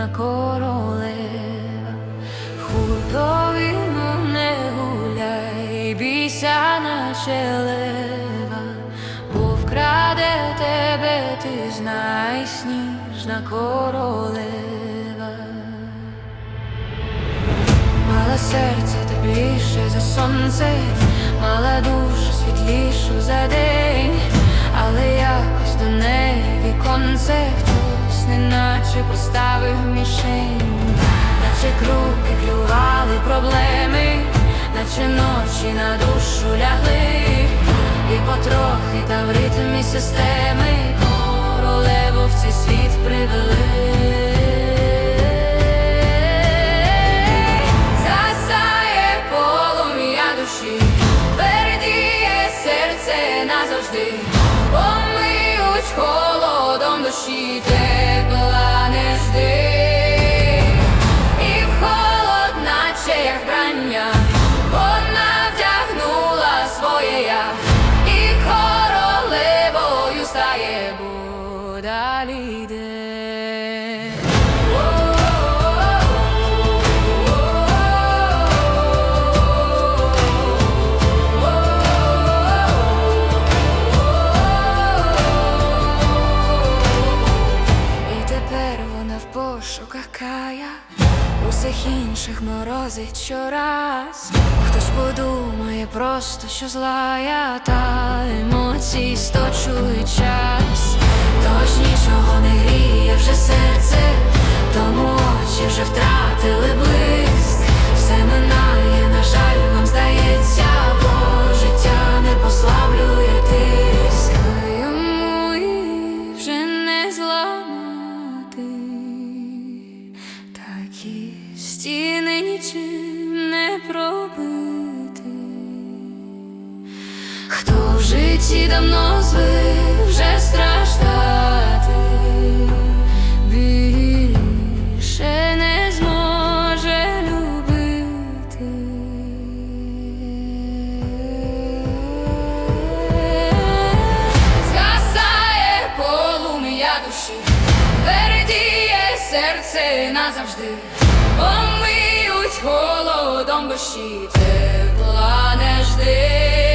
ніжна королева, хуртовину не гуляй, бійся наче лева, бо вкраде тебе, ти знай, сніжна королева. Мала серце тепліше за сонце, мала душу світлішу за день, неначе поставив мішень, наче круки клювали проблеми, наче ночі на душу лягли, і потрохи та в ритмі системи королеву в цей світ привели. Серце назавжди, помиють холодом душі, тепла усіх інших морозить щораз. Хтось подумає просто, що злая, та емоції сточують час. Тож нічого не гріє вже серце, тому очі вже втратили блиск. Пробити. Хто в житті давно звик вже страждати, більше не зможе любити. Згасає полум'я душі, передіє серце назавжди, омиють бо ще тепла не жди,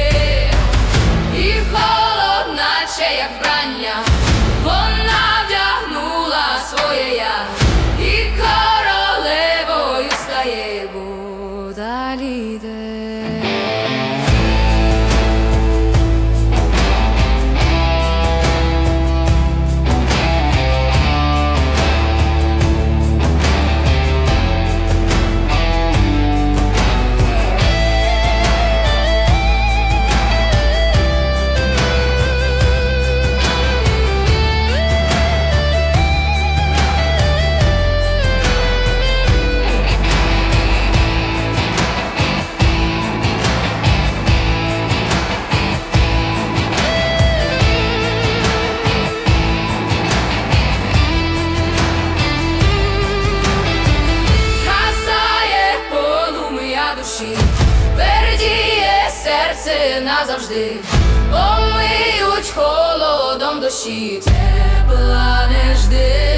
серце назавжди, омиють холодом душі, тепла не жди,